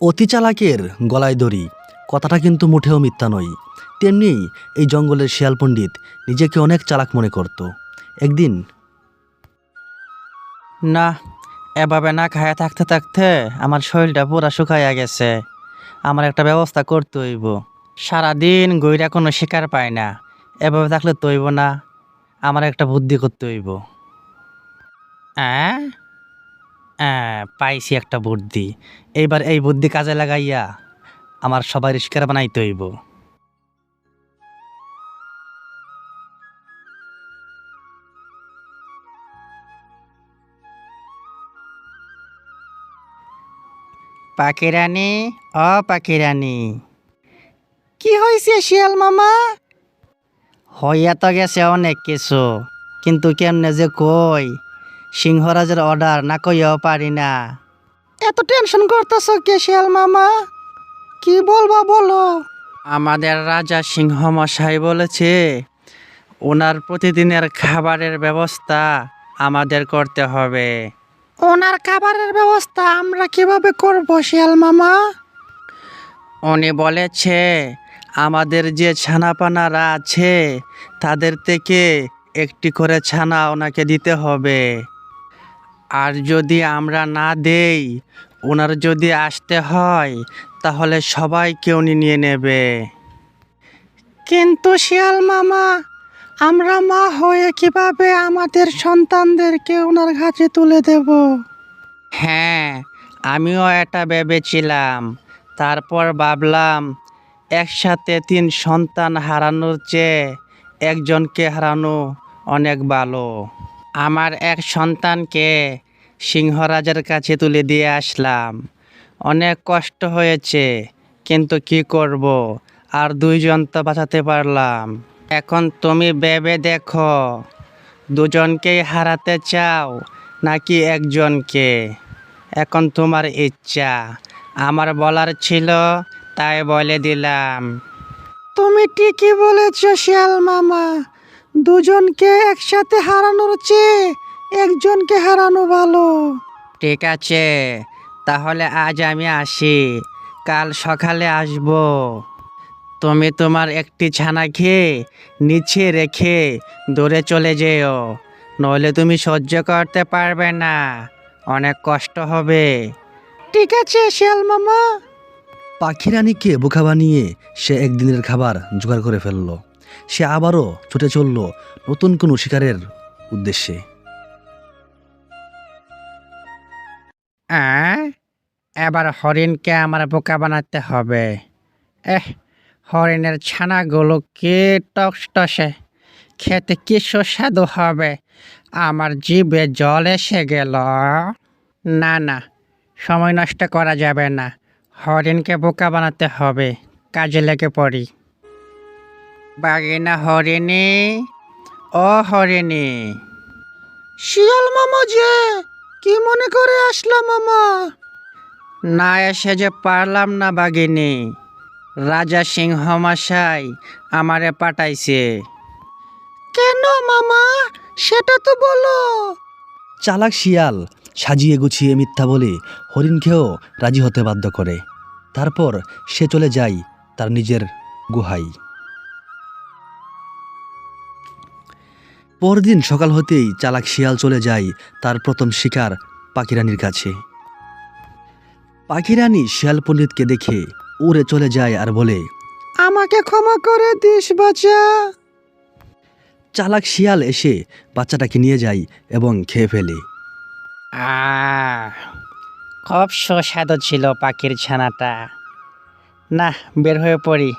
অতি চালাকের গলায় দড়ি। কথাটা কিন্তু মুঠেও মিথ্যা নয়। তেমনি এই জঙ্গলের শিয়াল পণ্ডিত নিজেকে অনেক চালাক মনে করত। একদিন না, এভাবে না খায় থাকতে থাকতে আমার শরীরটা পুরা শুকাইয়া গেছে। আমার একটা ব্যবস্থা করতে হইব। সারাদিন গইরা কোনো শিকার পায় না। এভাবে থাকলে তৈব না। আমার একটা বুদ্ধি করতে হইব। হ্যাঁ পাইছি একটা বুদ্ধি। এইবার এই বুদ্ধি কাজে লাগাইয়া আমার সবাই শিকার বানাইতে হইব। পাখিরানি, অ পাখিরানি। কি হয়েছে শিয়াল মামা? হইয়া তো গেছে অনেক কিছু, কিন্তু কেমনে যে কই? সিংহরাজের অর্ডার না কইয়াও পারি না। এত টেনশন করতেছ কে শিয়াল মামা? কি বলবা বলো? আমাদের রাজা সিংহ মশাই বলেছে ওনার প্রতিদিনের খাবারের ব্যবস্থা আমাদের করতে হবে। ওনার খাবারের ব্যবস্থা আমরা কীভাবে করব শিয়াল মামা? উনি বলেছে আমাদের যে ছানাপানারা আছে তাদের থেকে একটি করে ছানা ওনাকে দিতে হবে। আর যদি আমরা না দেই, ওনার যদি আসতে হয়, তাহলে সবাইকে উনি নিয়ে নেবে। কিন্তু শিয়াল মামা, আমরা মা হয়ে কীভাবে আমাদের সন্তানদেরকে ওনার কাছে তুলে দেব? হ্যাঁ আমিও এটা ভেবেছিলাম। তারপর ভাবলাম, একসাথে তিন সন্তান হারানোর চেয়ে একজনকে হারানো অনেক ভালো। আমার এক সন্তানকে সিংহরাজের কাছে তুলে দিয়ে আসলাম। অনেক কষ্ট হয়েছে, কিন্তু কি করব? আর দুইজন তো বাঁচাতে পারলাম। এখন তুমি ভেবে দেখো দুজনকেই হারাতে চাও নাকি একজনকে? এখন তোমার ইচ্ছা। আমার বলার ছিল, তাই বলে দিলাম। তুমি ঠিকই বলেছ, শিয়াল মামা। দুজনকে একসাথে হারানোর চেয়ে একজনকে হারানো ভালো। ঠিক আছে তাহলে আজ আমি আসি। কাল সকালে আসব। তুমি তোমার একটি ছানা খেয়ে নিচে রেখে দূরে চলে যেও নইলে তুমি সহ্য করতে পারবে না। অনেক কষ্ট হবে। ঠিক আছে শিয়াল মামা। পাখিরানীকে বোকা বানিয়ে সে একদিনের খাবার জোগাড় করে ফেলল। সে আবারও ছুটে চলল নতুন কোনো শিকারের উদ্দেশ্যে। এবার হরিণকে আমার বোকা বানাতে হবে। এহ, হরিণের ছানাগুলো কে টসটসে খেতে কি সুস্বাদু হবে? আমার জিভে জল এসে গেল। না না, সময় নষ্ট করা যাবে না। হরিণকে বোকা বানাতে হবে, কাজে লেগে পড়ি। বাগিনা হরিণী ও হরিণী শিয়াল মামা যে কি মনে করে আসলাম মামা? না এসে যে পারলাম না বাগিনী। রাজা সিংহ মশাই আমারে পাঠাইছে। কেন মামা? সেটা তো বলো। চালাক শিয়াল সাজিয়ে গুছিয়ে মিথ্যা বলে হরিণকেও রাজি হতে বাধ্য করে। তারপর সে চলে যায় তার নিজের গুহায়। পরদিন সকাল হতেই চালাক শিয়াল চলে যায় তার প্রথম শিকার পাখিরানির কাছে। পাখিরানি শিয়াল পণ্ডিতকে দেখে উড়ে চলে যায় আর বলে, আমাকে ক্ষমা করে দিস বাচ্চা চালাক শিয়াল এসে বাচ্চাটাকে নিয়ে যায় এবং খেয়ে ফেলে। আহ, খুব সুস্বাদু ছিল পাখির ছানাটা। না বের হয়ে পড়ি।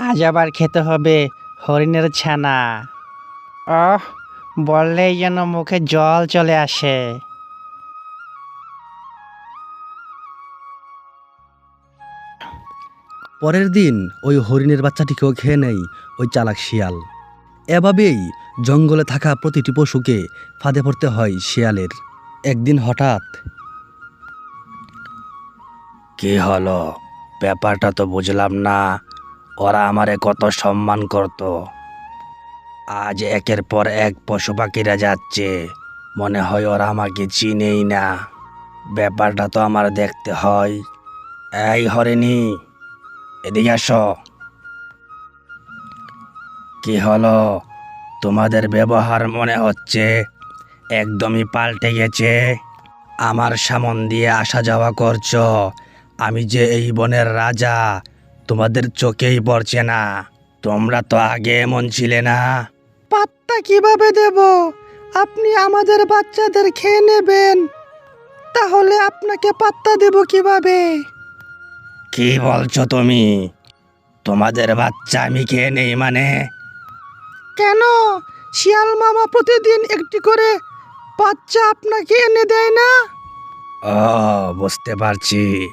আজ আবার খেতে হবে হরিণের ছানা। ওহ বললেই যেন মুখে জল চলে আসে। পরের দিন ওই হরিণের বাচ্চাটিকেও খেয়ে নেয় ওই চালাক শিয়াল। এভাবেই জঙ্গলে থাকা প্রতিটি পশুকে ফাঁদে পড়তে হয় শিয়ালের। একদিন হঠাৎ কি হলো? ব্যাপারটা তো বুঝলাম না। ওরা আমারে কত সম্মান করত। আজ একের পর এক পশু পাখিরা যাচ্ছে। মনে হয় ওরা আমাকে চিনেই না। ব্যাপারটা তো আমার দেখতে হয়। এই হরেনি এদিকে আসো। কি হলো? তোমাদের ব্যবহার মনে হচ্ছে? একদমই পাল্টে গেছে। আমার সামন দিয়ে আসা যাওয়া করছ। আমি যে এই বনের রাজা, তোমাদের চোখেই পড়ছে না। তোমরা তো আগে এমন ছিলে না। পাত্তা কীভাবে দেব? আপনি আমাদের বাচ্চাদের খেয়ে নেবেন। তাহলে আপনাকে পাত্তা দেব কীভাবে? কি বলছো তুমি? তোমাদের বাচ্চা আমি খেয়ে নেই মানে? কেন? শিয়াল মামা প্রতিদিন একটি করে বাচ্চা আপনাকে এনে দেয় না? ও বুঝতে পারছি।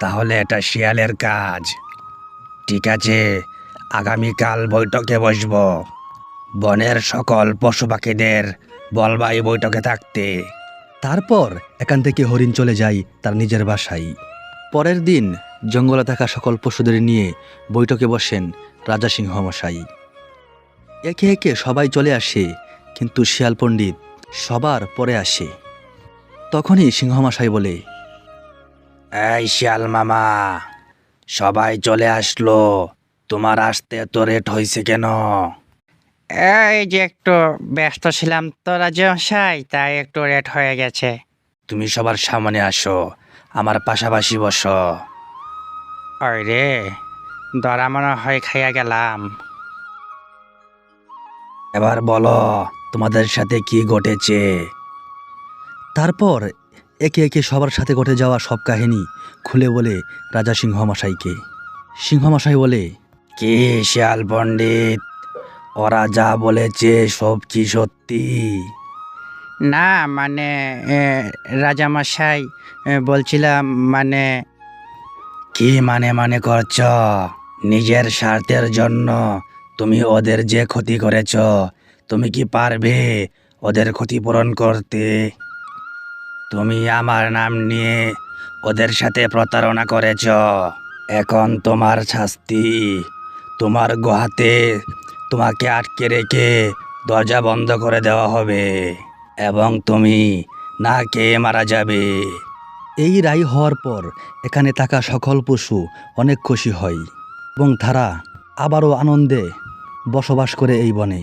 তাহলে এটা শিয়ালের কাজ। ঠিক আছে আগামীকাল বৈঠকে বসব। বনের সকল পশু পাখিদের বলবা এই বৈঠকে থাকতে। তারপর এখান থেকে হরিণ চলে যায় তার নিজের বাসায়। পরের দিন জঙ্গলে থাকা সকল পশুদের নিয়ে বৈঠকে বসেন রাজা সিংহ মশাই একে একে সবাই চলে আসে, কিন্তু শিয়াল পণ্ডিত সবার পরে আসে। তখনই সিংহমশাই বলে, এই শিয়াল মামা, সবাই চলে আসলো। তোমার আসতে তো রেট হয়েছে কেন? এই যে একটু ব্যস্ত ছিলাম তো রাজমশাই তাই একটু রেট হয়ে গেছে। তুমি সবার সামনে আসো আমার পাশাপাশি বসো। ওই রে দরা মনে হয় খাইয়া গেলাম। এবার বলো তোমাদের সাথে কি ঘটেছে? তারপর একে একে সবার সাথে ঘটে যাওয়া সব কাহিনী খুলে বলে রাজা সিংহমশাইকে। সিংহমশাই বলে কে শিয়াল পণ্ডিত ওরা যা বলেছে সব কি সত্যি? না মানে রাজামশাই বলছিলাম মানে কি মানে মানে করছ? নিজের স্বার্থের জন্য তুমি ওদের যে ক্ষতি করেছ তুমি কি পারবে ওদের ক্ষতিপূরণ করতে? তুমি আমার নাম নিয়ে ওদের সাথে প্রতারণা করেছ। এখন তোমার শাস্তি তোমার গুহাতে তোমাকে আটকে রেখে দরজা বন্ধ করে দেওয়া হবে এবং তুমি না খেয়ে মারা যাবে। এই রায় হওয়ার পর এখানে থাকা সকল পশু অনেক খুশি হয় এবং তারা আবারও আনন্দে বসবাস করে এই বনে।